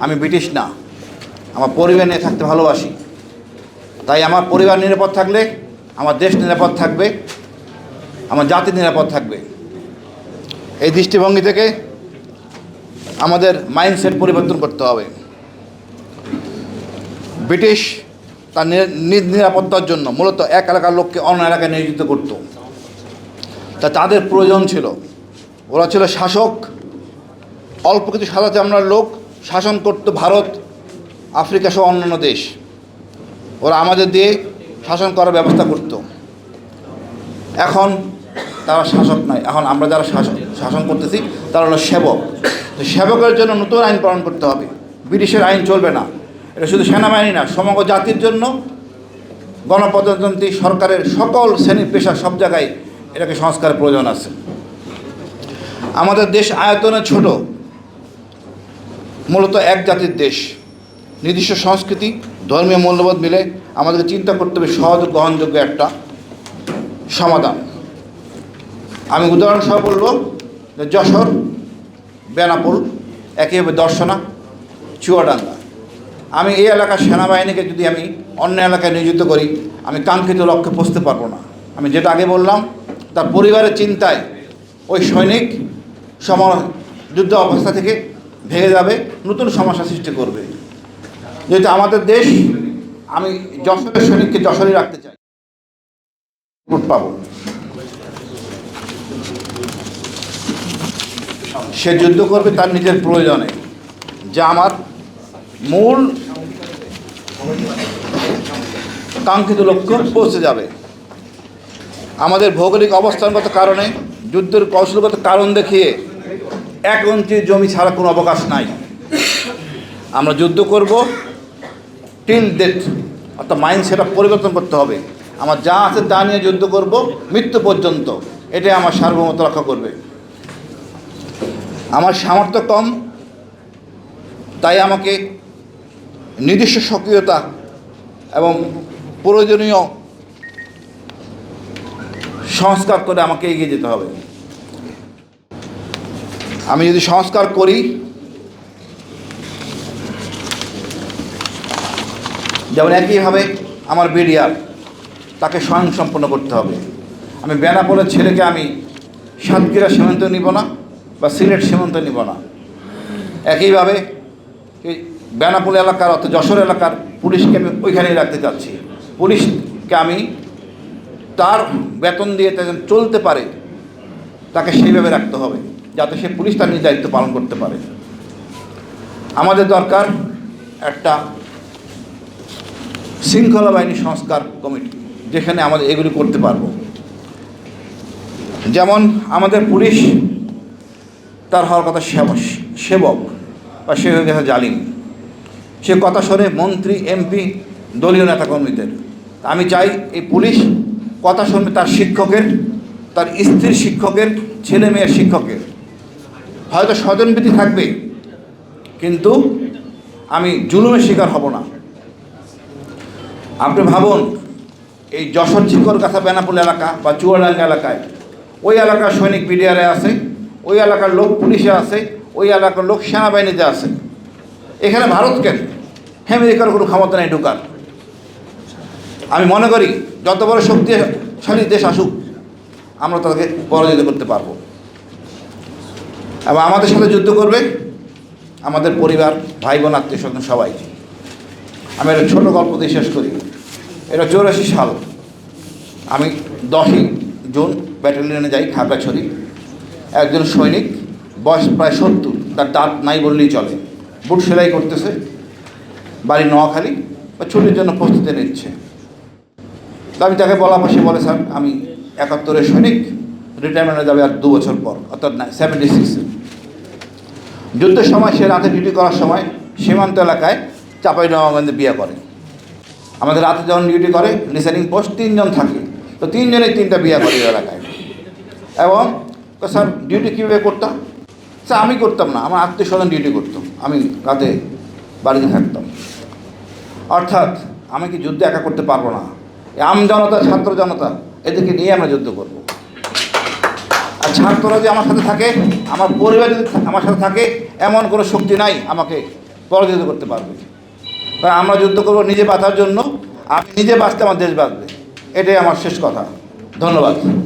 আমি ব্রিটিশ না। আমার পরিবার নিয়ে থাকতে ভালোবাসি। তাই আমার পরিবার নিরাপদ থাকলে, আমার দেশ নিরাপদ থাকবে, আমার জাতি নিরাপদ থাকবে। এই দৃষ্টিভঙ্গি থেকে আমাদের মাইন্ডসেট পরিবর্তন করতে হবে। ব্রিটিশ তার নিজ নিরাপত্তার জন্য মূলত এক এলাকার লোককে অন্য এলাকায় নিয়োজিত করত। তা তাদের প্রয়োজন ছিল। ওরা ছিল শাসক। অল্প কিছু সাদা চামড়ার লোক শাসন করত ভারত, আফ্রিকা সহ অন্যান্য দেশ। ওরা আমাদের দিয়ে শাসন করার ব্যবস্থা করত। এখন তারা শাসক নয় এখন আমরা যারা শাসন শাসন করতেছি, তারা হলো সেবক। তো সেবকের জন্য নতুন আইন পালন করতে হবে। ব্রিটিশের আইন চলবে না। এটা শুধু সেনাবাহিনী না, সমগ্র জাতির জন্য গণপ্রজাতন্ত্রী সরকারের সকল শ্রেণি পেশা সব জায়গায় এটাকে সংস্কারের প্রয়োজন আছে। আমাদের দেশ আয়তনে ছোট। মূলত এক জাতির দেশ। নির্দিষ্ট সংস্কৃতি, ধর্মীয় মূল্যবোধ মিলে আমাদেরকে চিন্তা করতে হবে সহজ, গ্রহণযোগ্য একটা সমাধান। আমি উদাহরণ উদাহরণসহ বলব যে যশোর বেনাপোল একইভাবে দর্শনা, চুয়াডাঙ্গা। আমি এই এলাকার সেনাবাহিনীকে যদি আমি অন্য এলাকায় নিয়োজিত করি, আমি কাঙ্ক্ষিত লক্ষ্যে পৌঁছতে পারব না। আমি যেটা আগে বললাম, তার পরিবারের চিন্তায় ওই সৈনিক সম যুদ্ধ অবস্থা থেকে ভেঙে যাবে, নতুন সমস্যা সৃষ্টি করবে। যেহেতু আমাদের দেশ, আমি যশোরের সৈনিককে যশোরই রাখতে চাই। পাবো। সে যুদ্ধ করবে তার নিজের প্রয়োজনে। যা আমার মূল কাঙ্ক্ষিত লক্ষ্য, পৌঁছে যাবে। আমাদের ভৌগোলিক অবস্থানগত কারণে, যুদ্ধের কৌশলগত কারণ দেখিয়ে এক ইঞ্চি জমি ছাড়া কোনো অবকাশ নাই। আমরা যুদ্ধ করব টিল ডেথ অর্থাৎ মাইন্ড সেটা পরিবর্তন করতে হবে। আমার যা আছে তা নিয়ে যুদ্ধ করব, মৃত্যু পর্যন্ত। এটাই আমার সার্বভৌমত্ব রক্ষা করবে। আমার সামর্থ্য কম, তাই আমাকে নির্দিষ্ট সক্রিয়তা এবং প্রয়োজনীয় সংস্কার করে আমাকে এগিয়ে যেতে হবে। আমি যদি সংস্কার করি, যেমন একইভাবে আমার বিডিআর, তাকে স্বয়ং সম্পন্ন করতে হবে। আমি বেনাপোলের ছেলেকে আমি সাতক্ষীরা সীমান্ত নিব না বা সিলেট সীমান্ত নিব না। একইভাবে এই বেনাপোল এলাকার অর্থাৎ যশোর এলাকার পুলিশকে আমি ওইখানেই রাখতে চাচ্ছি। পুলিশকে আমি তার বেতন দিয়ে চলতে পারে, তাকে সেইভাবে রাখতে হবে। যাতে সে পুলিশ তার নিজ দায়িত্ব পালন করতে পারে। আমাদের দরকার একটা শৃঙ্খলা বাহিনী সংস্কার কমিটি, যেখানে আমাদের এগুলি করতে পারব। যেমন আমাদের পুলিশ, তার হওয়ার কথা সেব- সেবক বা সে হয়ে গেছে জালিম। সে কথা শোনে মন্ত্রী, এমপি, দলীয় নেতাকর্মীদের। আমি চাই এই পুলিশ কথা শুনবে তার শিক্ষকের, তার স্ত্রীর শিক্ষকের, ছেলে মেয়ের শিক্ষকের। হয়তো স্বজনপ্রীতি থাকবে, কিন্তু আমি জুলুমের শিকার হব না। আপনি ভাবুন, এই যশোর চিকর কাছা বেনাপুল এলাকা বা চুয়াডাঙ্গা এলাকায়, ওই এলাকার সৈনিক বিডিআরে আছে, ওই এলাকার লোক পুলিশে আছে, ওই এলাকার লোক সেনাবাহিনীতে আছে। এখানে ভারত কেন? আমেরিকার কোনো ক্ষমতা নেই ঢুকার। আমি মনে করি, যত বড় শক্তিশালী দেশ আসুক, আমরা তাদেরকে পরাজিত করতে পারব। এবং আমাদের সাথে যুদ্ধ করবে আমাদের পরিবার ভাই বোন আত্মীয় স্বজন সবাই। আমি একটা ছোটো গল্প দিয়ে শেষ করি। এটা চৌরাশি সাল। আমি দশই জুন ব্যাটালিয়নে যাই, খাগড়াছড়ি। একজন সৈনিক, বয়স প্রায় সত্তর, তার দাঁত নাই বললেই চলে। বুট সেলাই করতেছে, বাড়ি নোয়াখালী, বা ছুটির জন্য প্রস্তুতি নিচ্ছে। তো আমি তাকে বলা সে বলে, স্যার, আমি একাত্তরের সৈনিক রিটায়ারমেন্টে যাবে আর দু বছর পর, অর্থাৎ সেভেন্টি সিক্সে যুদ্ধের সময়, সে রাতে ডিউটি করার সময় সীমান্ত এলাকায় চাপাই নবাবগঞ্জে বিয়ে করে। আমাদের রাতে যখন ডিউটি করে লিসেনিং পোস্ট তিনজন থাকে। তো তিনজনেই তিনটা বিয়ে করে এলাকায়। এবং স্যার ডিউটি কীভাবে করতাম? স্যার, আমি করতাম না, আমার আত্মীয় স্বজন ডিউটি করতাম আমি রাতে বাড়িতে থাকতাম। অর্থাৎ আমি কি যুদ্ধ একা করতে পারব না? আম জনতা, ছাত্র জনতা, এদেরকে নিয়ে আমরা যুদ্ধ করব। ছাত্ররা যে আমার সাথে থাকে, আমার পরিবার যদি আমার সাথে থাকে, এমন কোনো শক্তি নাই আমাকে পরাজিত করতে পারবে। কারণ আমরা যুদ্ধ করব নিজে বাঁচার জন্য, আমি নিজে বাঁচতে আমার দেশ বাঁচবে। এটাই আমার শেষ কথা। ধন্যবাদ।